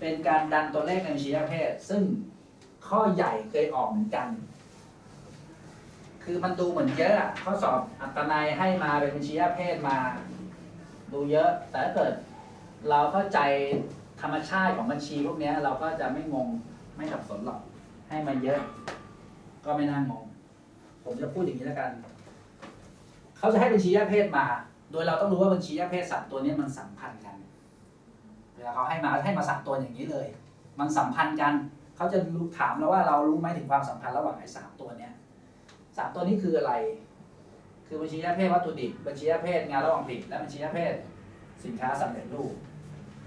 เป็นการดันตัวเลขในบัญชีประเภทซึ่งข้อใหญ่เคยออกเหมือนกัน คือมันดูเหมือนเยอะข้อสอบอัตนัยให้มาเป็นบัญชีประเภทมา ดูเยอะ แต่ถ้าเกิด เราเข้าใจธรรมชาติของบัญชีพวกนี้เราก็จะไม่งงไม่สับสนหรอกให้มาเยอะ ก็ไม่น่างง ผมจะพูดอย่างนี้แล้วกัน เขาจะให้บัญชีประเภทมา โดยเราต้องรู้ว่าบัญชีประเภทสามตัวนี้มันสัมพันธ์กัน เวลาเขาให้มาให้มาสามตัวอย่างนี้เลย มันสัมพันธ์กันเขาจะรู้ถามเราว่าเรารู้ไหมถึงความสัมพันธ์ระหว่างไอ้สามตัวเนี้ยสามตัวนี้คืออะไร คือบัญชีประเภทวัตถุดิบบัญชีประเภทงานระหว่างผลิตและบัญชีประเภทสินค้าสำเร็จรูป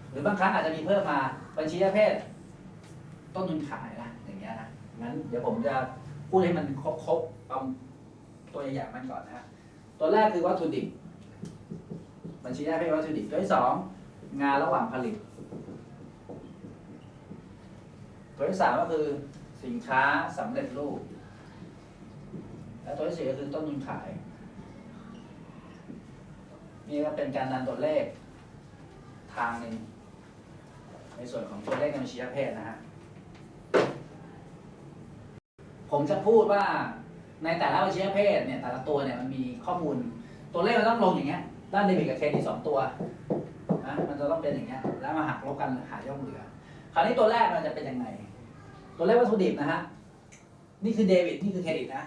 หรือบางครั้งอาจจะมีเพิ่มมาบัญชีประเภทต้นทุนขายนะอย่างเงี้ยนะงั้นเดี๋ยวผมจะพูดให้มันครบๆเอาตัวอย่างมันก่อนนะฮะตัวแรกคือวัตถุดิบบัญชีประเภทวัตถุดิบตัวที่สอง งานระหว่างผลิต ตัวที่สามก็คือสินค้าสำเร็จรูป และตัวที่สี่ก็คือต้นทุนขาย นี่ก็เป็นการดันตัวเลขทางหนึ่งในส่วนของตัวเลขในบัญชีเภทนะฮะ ผมจะพูดว่าในแต่ละบัญชีเภทเนี่ยแต่ละตัวเนี่ยมันมีข้อมูล ตัวเลขมันต้องลงอย่างเงี้ย ด้านเดบิตกับเครดิตสองตัวนะมันจะต้องเป็นอย่างเงี้ยแล้วมาหักลบกันหาย่อดเหลือ คราวนี้ตัวแรกมันจะเป็นยังไง ตัวเลขวัตถุดิบนะฮะนี่คือเดบิตนี่คือเครดิตนะ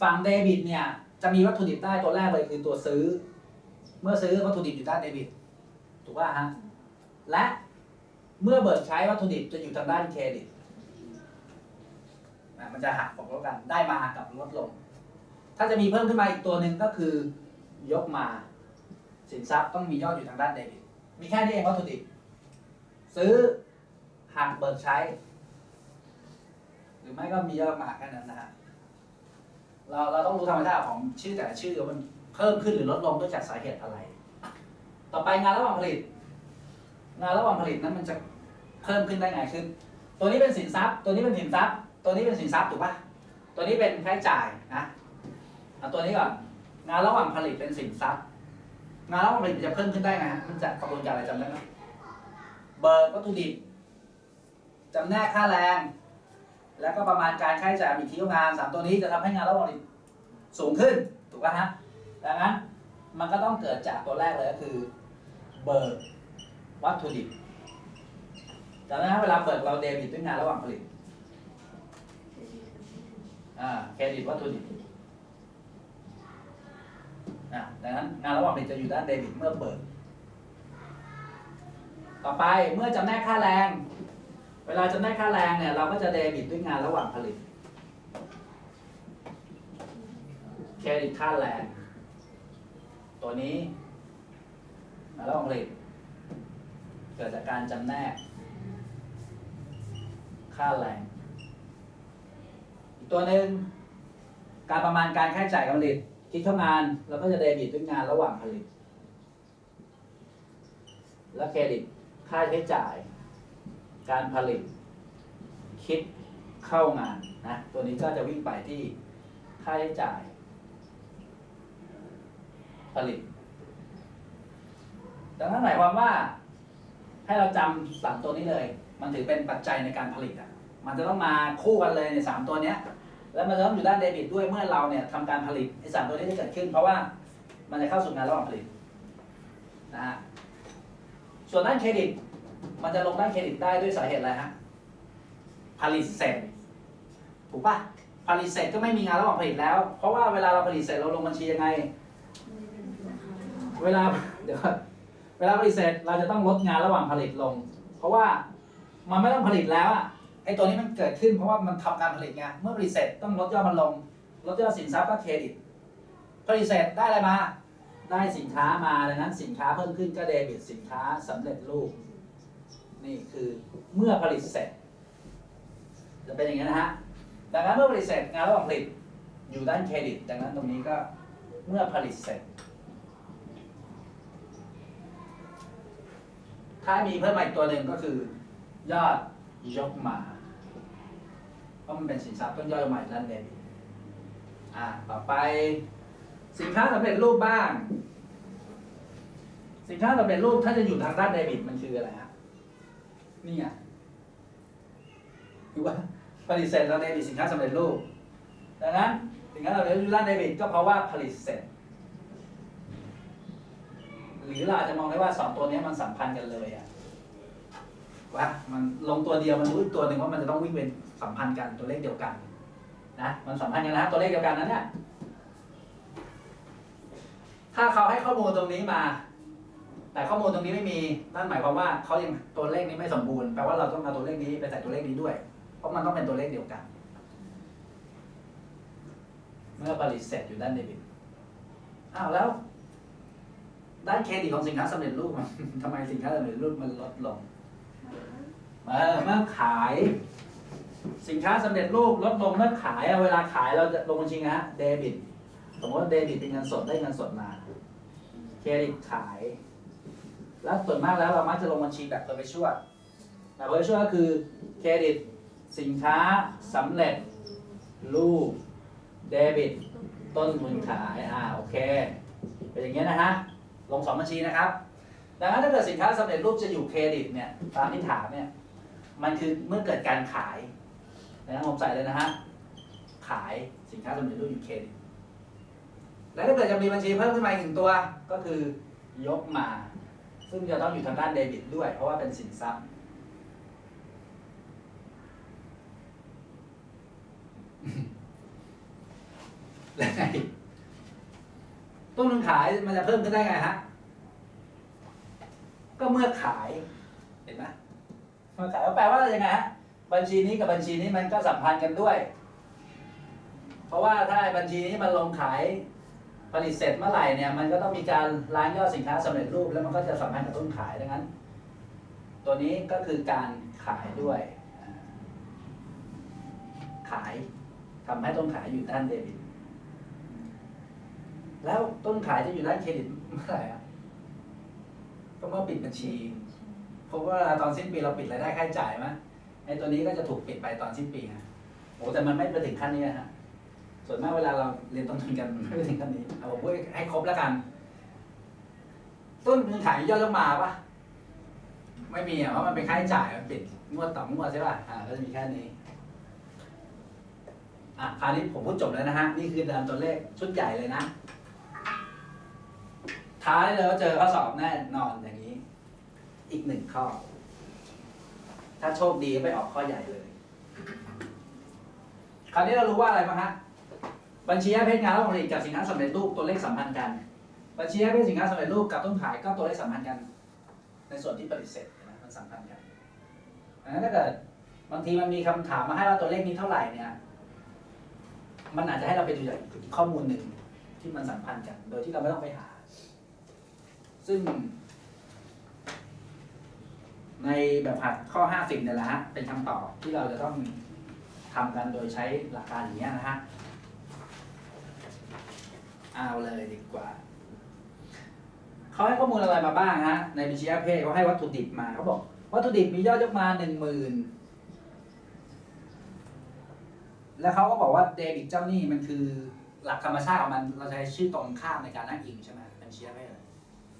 ฝั่งเดบิตเนี่ยจะมีวัตถุดิบได้ตัวแรกเลยคือตัวซื้อ เมื่อซื้อวัตถุดิบอยู่ด้านเดบิตถูกป่ะฮะและเมื่อเบิกใช้วัตถุดิบจะอยู่ทางด้านเครดิตมันจะหักออกแล้วกันได้มากับลดลง ถ้าจะมีเพิ่มขึ้นมาอีกตัวหนึ่งก็คือยกมา สินทรัพย์ต้องมียอดอยู่ทางด้านเดบิต มีแค่นี้เองวัตถุดิบซื้อหักเบิกใช้ หรือไม่ก็มียอดมาแค่นั้นนะฮะเราเราต้องรู้ธรรมชาติของชื่อแต่ละชื่อว่ามันเพิ่มขึ้นหรือลดลงด้วยจากสาเหตุอะไร ต่อไปงานระหว่างผลิต งานระหว่างผลิตนั้นมันจะเพิ่มขึ้นได้ไงขึ้นตัวนี้เป็นสินทรัพย์ ตัวนี้เป็นสินทรัพย์ ตัวนี้เป็นสินทรัพย์ถูกปะตัวนี้เป็นค่าใช้จ่ายนะเอาตัวนี้ก่อนงานระหว่างผลิตเป็นสินทรัพย์ งานระหว่างผลิตมันจะเพิ่มขึ้นได้ไงฮะมันจากกระบวนการอะไรจำได้ไหมเบิกวัตถุดิบจำแนกค่าแรง แล้วก็ประมาณการค่าใช้จ่ายมีที่งานสามตัวนี้จะทำให้งานระหว่างผลิตสูงขึ้นถูกป่ะฮะดังนั้นมันก็ต้องเกิดจากตัวแรกเลยก็คือ เบิกวัตถุดิบจำได้ไหมเวลาเบิกเราเดบิตด้วยงานระหว่างผลิตอ่าเครดิตวัตถุดิบ อ่าดังนั้นงานระหว่างผลิตจะอยู่ด้านเดบิตเมื่อเบิกต่อไปเมื่อจำแนกค่าแรง เวลาจำแนกค่าแรงเนี่ยเราก็จะเดบิตด้วยงานระหว่างผลิต เครดิตค่าแรง ตัวนี้งานระหว่างผลิต เกิดจากการจำแนก ค่าแรง อีกตัวหนึ่งการประมาณการค่าใช้จ่ายการผลิต คิดเข้างานเราก็จะเดบิตด้วยงานระหว่างผลิต และเครดิตค่าใช้จ่าย การผลิต คิดเข้างานนะตัวนี้ก็จะวิ่งไปที่ค่าใช้จ่าย ผลิตดังนั้นหมายความว่า ให้เราจำสามตัวนี้เลย มันถือเป็นปัจจัยในการผลิตอะ มันจะต้องมาคู่กันเลยในสามตัวเนี้ย แล้วมันจะต้องอยู่ด้านเดบิตด้วยเมื่อเราเนี่ยทำการผลิตไอ้สามตัวนี้จะเกิดขึ้น เพราะว่ามันจะเข้าสู่งานระหว่างผลิตนะฮะส่วนด้านเครดิต มันจะลงด้านเครดิตได้ด้วยสาเหตุอะไรฮะผลิตเสร็จถูกปะผลิตเสร็จก็ไม่มีงานระหว่างผลิตแล้ว เพราะว่าเวลาเราผลิตเสร็จเราลงบัญชียังไง เวลาเดี๋ยวเวลาผลิตเสร็จเราจะต้องลดงานระหว่างผลิตลง เพราะว่ามันไม่ต้องผลิตแล้วอะ อ้ตัวนี้มันเกิดขึ้นเพราะว่ามันทำการผลิตไงเมื่อผลิตเสร็จต้องลดยอดมันลงลดยอดสินทรัพย์ก็เครดิตผลิตเสร็จได้อะไรมา ได้สินค้ามาดังนั้นสินค้าเพิ่มขึ้นก็เดบิตสินค้าสำเร็จรูปนี่คือเมื่อผลิตเสร็จ จะเป็นอย่างนี้นะฮะดังนั้นเมื่อผลิตเสร็จงานระหว่างผลิตอยู่ด้านเครดิต ดังนั้นตรงนี้ก็เมื่อผลิตเสร็จ ถ้ามีเพิ่มมาอีกตัวหนึ่งก็คือยอดยกมา ราะมันเป็นสินทรัพย์ต้นยอดใหม่ด้านเดบิตอ่าต่อไป สินค้าสำเร็จรูปบ้าง สินค้าสำเร็จรูปถ้าจะอยู่ทางด้านเดบิตมันคืออะไรฮะนี่ไงคือว่าผลิตเสร็จแล้วเดบิตสินค้าสำเร็จรูปดังนั้นสินค้าสำเร็จรูปด้านเดบิตก็เพราะว่าผลิตเสร็จหรือเราอาจจะมองได้ว่าสองตัวนี้มันสัมพันธ์กันเลยอะว่ามัน ลงตัวเดียวมันรู้ตัวหนึ่งว่ามันจะต้องวิ่งเป็นสัมพันธ์กันตัวเลขเดียวกันนะมันสัมพันธ์กันนะตัวเลขเดียวกันนั้นเนี่ยถ้าเขาให้ข้อมูลตรงนี้มา แต่ข้อมูลตรงนี้ไม่มีนั่นหมายความว่าเขายังตัวเลขนี้ไม่สมบูรณ์แปลว่าเราต้องเอาตัวเลขนี้ไปใส่ตัวเลขนี้ด้วย เพราะมันต้องเป็นตัวเลขเดียวกัน เมื่อผลิตเสร็จอยู่ด้านเดบิตอ้าวแล้วด้านเครดิตของสินค้าสำเร็จรูปมันทำไมสินค้าสำเร็จรูปมันลดลง เออเมื่อขาย สินค้าสำเร็จรูปลดลงเมื่อขายเวลาขายเราจะลงบัญชีไงฮะเดบิตสมมติว่าเดบิตเป็นเงินสดได้เงินสดมาเครดิตขาย แล้วส่วนมากแล้วเรามักจะลงบัญชีแบบเพอร์เฟชวลแบบเพอร์เฟชวลก็คือเครดิตสินค้าสำเร็จรูปเดบิตต้นทุนขายอ่าโอเคเป็นอย่างเงี้ยนะฮะลงสองบัญชีนะครับ ดังนั้นถ้าเกิดสินค้าสำเร็จรูปจะอยู่เครดิตเนี่ยตามที่ถามเนี่ย มันคือเมื่อเกิดการขายดังนั้นผมใส่เลยนะฮะ ขายสินค้าสำเร็จรูปอยู่เครดิตแล้วถ้าเกิดจะมีบัญชีเพิ่มขึ้นมาอีกหนึ่งตัว ก็คือยกมา ซึ่งจะต้องอยู่ทางด้านเดบิตด้วย เพราะว่าเป็นสินทรัพย์ แล้วไงต้นทุนขายมันจะเพิ่มขึ้นได้ไงฮะ ก็เมื่อขาย เห็นไหม มื่อขายก็แปลว่าอะไรยังไงฮะบัญชีนี้กับบัญชีนี้มันก็สัมพันธ์กันด้วย เพราะว่าถ้าบัญชีนี้มันลงขายผลิตเสร็จเมื่อไหร่เนี่ยมันก็ต้องมีการล้างยอดสินค้าสำเร็จรูปแล้วมันก็จะสัมพันธ์กับต้นขายดังนั้น ตัวนี้ก็คือการขายด้วย ขายทำให้ต้นขายอยู่ด้านเดบิต แล้วต้นขายจะอยู่ด้านเครดิตเมื่อไหร่อะก็เมื่อปิดบัญชี เพราะว่าตอนสิ้นปีเราปิดรายได้ค่าใช้จ่ายไหมไอ้ตัวนี้ก็จะถูกปิดไปตอนสิ้นปีนะโอ้แต่มันไม่ไปถึงขั้นนี้นะฮะส่วนมากเวลาเราเรียนต้นทุนกันมันไม่ไปถึงขั้นนี้เอาผมพูดให้ครบแล้วกัน ต้นทุนขายมียอดยกมาปะไม่มีอะเพราะมันเป็นค่าใช้จ่ายมันปิดงวดต่องวดใช่ป่ะอ่าก็จะมีแค่นี้อะคราวนี้ผมพูดจบแล้วนะฮะนี่คือเดิมตัวเลขชุดใหญ่เลยนะท้ายเลยว่าเจอข้อสอบแน่นอนอย่างนี้ อีกหนึ่งข้อ ถ้าโชคดีก็ไปออกข้อใหญ่เลย คราวนี้เรารู้ว่าอะไรบ้างฮะ บัญชีแยกเพศงานและผลิตกับสินค้าสำเร็จรูปตัวเลขสัมพันธ์กัน บัญชีแยกเพศสินค้าสำเร็จรูปกับต้นขายก็ตัวเลขสัมพันธ์กัน ในส่วนที่ผลิตเสร็จนะมันสัมพันธ์กันดังนั้นถ้าเกิดบางทีมันมีคำถามมาให้ว่าตัวเลขนี้เท่าไหร่เนี่ย มันอาจจะให้เราไปดูจากข้อมูลหนึ่งที่มันสัมพันธ์กัน โดยที่เราไม่ต้องไปหา ซึ่ง ในแบบหัดข้อ 50เนี่ยแหละฮะเป็นคำตอบที่เราจะต้องทำกันโดยใช้หลักการอย่างนี้นะฮะเอาเลยดีกว่า เขาให้ข้อมูลอะไรมาบ้างฮะในบัญชีอาเพเขาให้วัตถุดิบมาเขาบอก วัตถุดิบมียอดยกมาหนึ่งหมื่นแล้วเขาก็บอกว่าเดบิตเจ้าหนี้มันคือหลักธรรมชาติของมันเราใช้ชื่อตรงข้ามในการนั่งอิงใช่ไหมเป็นเชียร์เพศ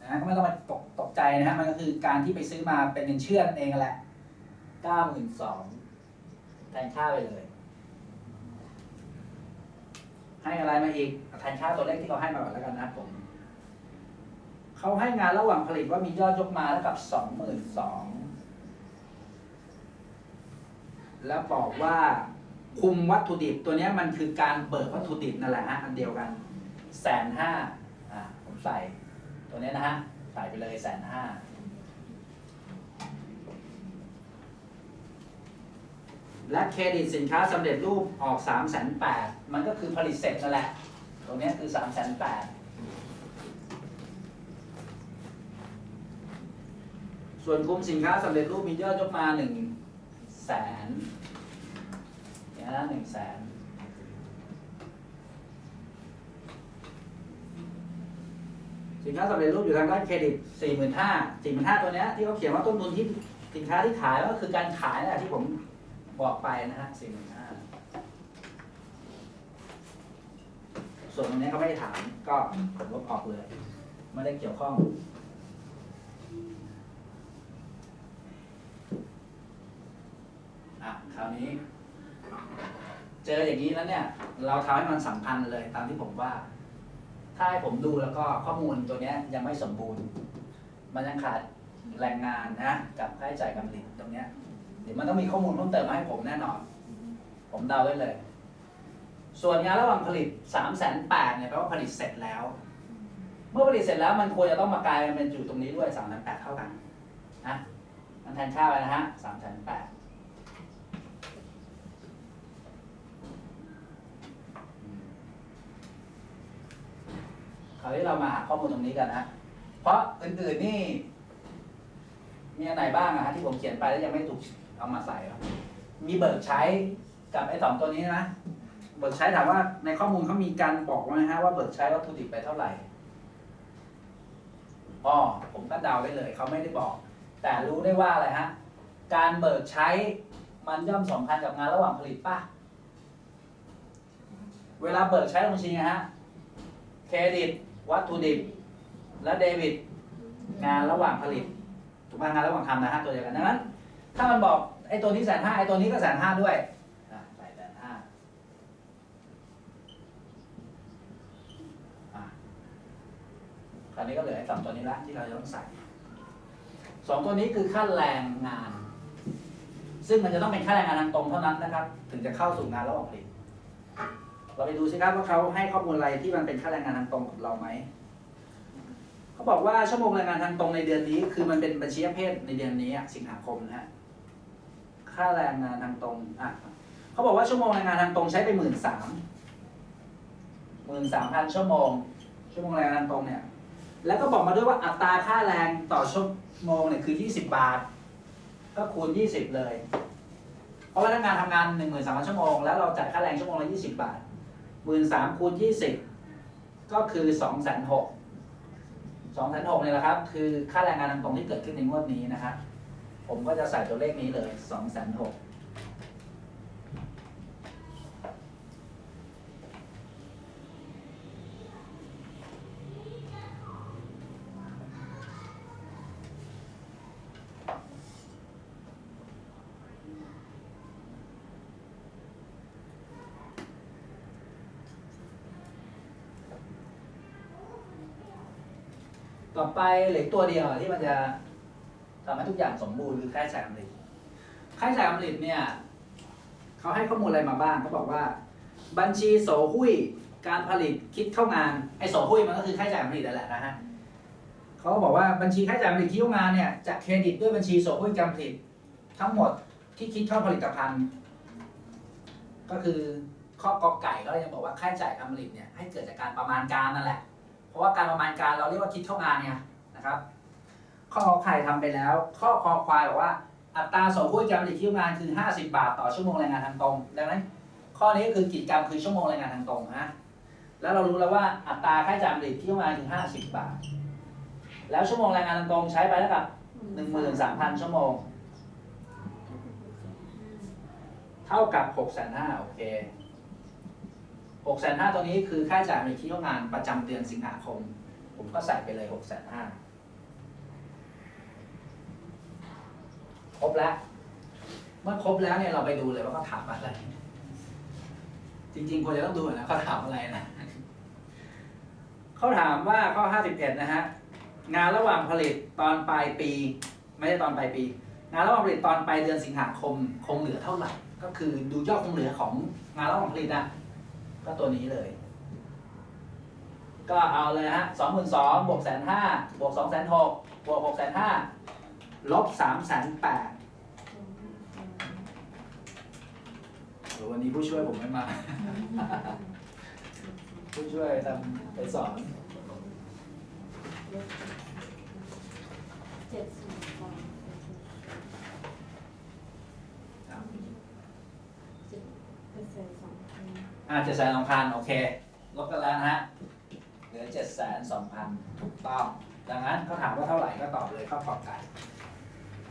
นะก็ไม่ต้องมาตกตกใจนะฮะมันก็คือการที่ไปซื้อมาเป็นเงินเชื่อเองแหละเก้าหมื่นสองแทนค่าไปเลย ให้อะไรมาอีกแทนค่าตัวเลขที่เขาให้มาก่อนแล้วกันนะครับผมเขาให้งานระหว่างผลิตว่ามียอดยกมาเท่ากับสองหมื่นสองแล้วบอกว่าคุมวัตถุดิบตัวนี้มันคือการเบิกวัตถุดิบนั่นแหละฮะอันเดียวกันแสนห้าอะผมใส่ ตัวนี้นะฮะใส่ไปเลยแสนห้าและเครดิตสินค้าสำเร็จรูปออก3ามแสนแปดมันก็คือผลิตเสร็จนั่นแหละ ตรงนี้คือ3ามแสนแปดส่วนคุมสินค้าสำเร็จรูปมียอดยกมา1นึ่งแสนเนี่นะหนึ่งแสน สินค้าสำเร็จรูปอยู่ทางด้านเครดิตสี่หมื่นห้าสี่หมื่นห้าตัวเนี้ยที่เขาเขียนว่าต้นทุนที่สินค้าที่ขายก็คือการขายนั่นแหละที่ผมบอกไปนะฮะสี่หมื่นห้าส่วนตรงนี้เขาไม่ได้ถามก็ผมลบออกเลยไม่ได้เกี่ยวข้องอะคราวนี้ เจออย่างนี้แล้วเนี่ย เราทำให้มันสัมพันธ์เลยตามที่ผมว่า ถ้าให้ผมดูแล้วก็ข้อมูลตัวนี้ยังไม่สมบูรณ์ มันยังขาดแรงงานนะกับค่าใช้จ่ายการผลิตตรงนี้เดี๋ยวมันต้องมีข้อมูลเพิ่มเติมมาให้ผมแน่นอน ผมเดาได้เลย ส่วนงานระหว่างผลิต3ามแสนแปดเนี่ยแปลว่าผลิตเสร็จแล้ว เมื่อผลิตเสร็จแล้วมันควรจะต้องมากลายเป็นอยู่ตรงนี้ด้วย3ามแสนแปดเท่ากันนะมันแทนค่าไปนะฮะสามแสนแปดาวนี้เรามาหาข้อมูลตรงนี้กันนะเพราะอื่นๆนี่มีอันไหนบ้างอะฮะที่ผมเขียนไปแล้วยังไม่ถูกเอามาใส่มีเบิกใช้กับไอ้สองตัวนี้นะ เบิกใช้ถามว่าในข้อมูลเขามีการบอกไว้นะฮะว่าเบิกใช้วัตถุดิบไปเท่าไหร่อ๋อผมก็เดาได้เลยเขาไม่ได้บอก แต่รู้ได้ว่าอะไรฮะ การเบิกใช้มันย่อมสัมพันธ์กับงานระหว่างผลิตป่ะ เวลาเบิกใช้บัญชีนะฮะ เครดิต วัตถุดิบ และเดบิตงานระหว่างผลิต ถูกไหมงานระหว่างทำนะฮะตัวเดียวกันดังนั้น ถ้ามันบอกไอ้ตัวนี้แสนห้าไอ้ตัวนี้ก็แสนห้าด้วยใส่แสนห้าอะคราวนี้ก็เหลือไอ้สองตัวนี้ละที่เราจะต้องใส่สองตัวนี้คือค่าแรงงาน ซึ่งมันจะต้องเป็นค่าแรงงานทางตรงเท่านั้นนะครับ ถึงจะเข้าสู่งานระหว่างผลิต เราไปดูสิครับว่าเขาให้ข้อมูลอะไรที่มันเป็นค่าแรงงานทางตรงกับเราไหมเขาบอกว่าชั่วโมงแรงงานทางตรงในเดือนนี้ คือมันเป็นบัญชีประเภทในเดือนนี้สิงหาคมนะฮะค่าแรงงานทางตรงอะเขาบอกว่าชั่วโมงแรงงานทางตรงใช้ไปหมื่นสามหมื่นสามพันชั่วโมง ชั่วโมงแรงงานทางตรงเนี่ย แล้วก็บอกมาด้วยว่าอัตราค่าแรงต่อชั่วโมงเนี่ยคือยี่สิบบาท ก็คูณยี่สิบเลย เพราะว่าพนักงานทำงานหนึ่งหมื่นสามพันชั่วโมงแล้วเราจ่ายค่าแรงชั่วโมงละยี่สิบบาท หมื่นสามคูณยี่สิบก็คือสองแสนหกสองแสนหกเนี่ยแหละครับ คือค่าแรงงานทางตรงที่เกิดขึ้นในงวดนี้นะครับผมก็จะใส่ตัวเลขนี้เลยสองแสนหก ต่อไปเหลือตัวเดียวที่มันจะทำให้ทุกอย่างสมบูรณ์คือค่าใช้จ่ายการผลิตค่าใช้จ่ายการผลิตเนี่ยเขาให้ข้อมูลอะไรมาบ้างเขาบอกว่า บัญชีโสหุ้ยการผลิตคิดเข้างานไอ้โสหุ้ยมันก็คือค่าใช้จ่ายการผลิตนั่นแหละนะฮะเขาก็บอกว่าบัญชีค่าใช้จ่ายการผลิตที่เข้างานเนี่ยจะเครดิตด้วยบัญชีโสหุ้ยการผลิตทั้งหมดที่คิดเข้าผลิตภัณฑ์ ก็คือข้อกอไก่ก็ยังบอกว่าค่าใช้จ่ายการผลิตเนี่ยให้เกิดจากการประมาณการนั่นแหละ เพราะว่าการประมาณการเราเรียกว่าคิดเข้างานเนี่ยนะครับ ข้อขอไข่ทำไปแล้ว ข้อคอควายบอกว่า อัตราส่งผู้การผลิตคิวงานคือ 50 บาท ต่อชั่วโมงแรงงานทางตรงดังนั้นข้อนี้ก็คือกิจกรรมคือชั่วโมงแรงงานทางตรงนะแล้วเรารู้แล้วว่าอัตราค่าจ่ายผลิตคิวงานคือ50 บาท แล้วชั่วโมงแรงงานทางตรงใช้ไปแล้วกับ13,000 ชั่วโมง เท่ากับ 6,500โอเค 6,500ตัวนี้คือค่าจ่ายผลิตคิวงานประจำเดือนสิงหาคม ผมก็ใส่ไปเลย6,500ครบแล้ว เมื่อครบแล้วเนี่ยเราไปดูเลยว่าเขาถามอะไร จริงๆควรจะต้องดูนะเขาถามอะไรนะเขาถามว่าข้อ 51 นะฮะ งานระหว่างผลิตตอนปลายปี ไม่ใช่ตอนปลายปี งานระหว่างผลิตตอนปลายเดือนสิงหาคม คงเหลือเท่าไหร่ ก็คือดูยอดคงเหลือของงานระหว่างผลิตนะ ก็ตัวนี้เลย ก็เอาเลยฮะสองหมื่นสองบวกแสนห้าบวกสองแสนหกบวกหกแสนห้าลบสามแสนแปดวันนี้ผู้ช่วยผมไม่มา ผู้ช่วยทำไปสอนเจ็ดศูนย์สองเจ็ดเปอร์เซ็นต์สองพัน อ่าเจ็ดแสนสองพันโอเค ลบกันแล้วนะฮะ เหลือเจ็ดแสนสองพันถูกต้อง ดังนั้นเขาถามว่าเท่าไหร่ก็ตอบเลยข้อขอบไก่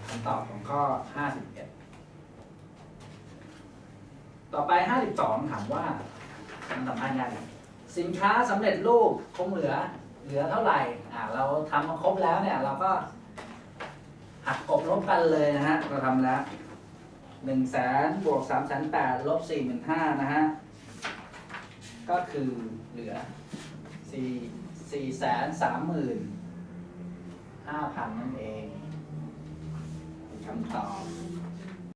คำตอบของข้อห้าสิบเอ็ดต่อไปห้าสิบสองถามว่ามันสำคัญยังสินค้าสำเร็จรูปคงเหลือ เหลือเท่าไหร่ อ่า เราทำมาครบแล้วเนี่ย เราก็หักกบลบกันเลยนะฮะ เราทำแล้วหนึ่งแสนบวกสามแสนแปดลบสี่หมื่นห้านะฮะ ก็คือเหลือสี่สี่แสนสามหมื่นห้าพันนั่นเองคำตอบ